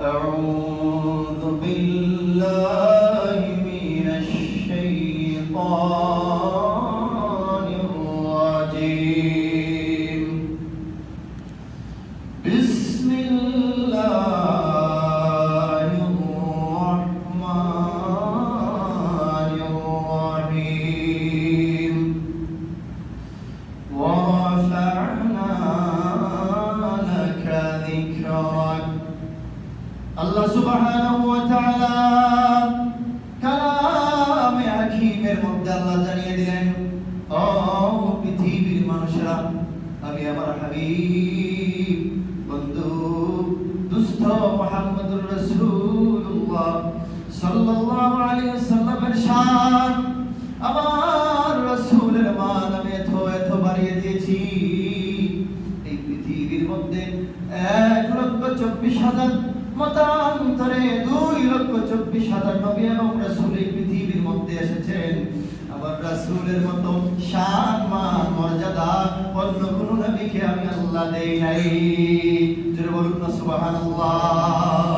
أعوذ بالله من الشيطان الرجيم. بسم الله الرحمن الرحيم. ورفعنا لك ذكرك আল্লাহ সুবহানাহু ওয়া তাআলা কালামে হাকীমের মধ্যে আল্লাহ জানিয়ে দিলেন, ও পৃথিবীর মানুষরা, আমি আমার হাবিব, বন্ধু, দুস্থ মুহাম্মদুর রাসূলুল্লাহ সাল্লাল্লাহু আলাইহি ওয়াসাল্লামের শান, আমার রাসূলের মান আমি এত এত বাড়িয়ে দিয়েছি। এই পৃথিবীর মধ্যে এক লক্ষ চব্বিশ হাজার মতান্তরে দুই লক্ষ চব্বিশ হাজার নবী এবং রাসুলের পৃথিবীর মধ্যে এসেছেন। আবার রাসুলের মতো সাত মান মর্যাদা অন্য কোন নবীকে আমি আল্লাহ দেই নাই। বলুন না, সুবহানাল্লাহ।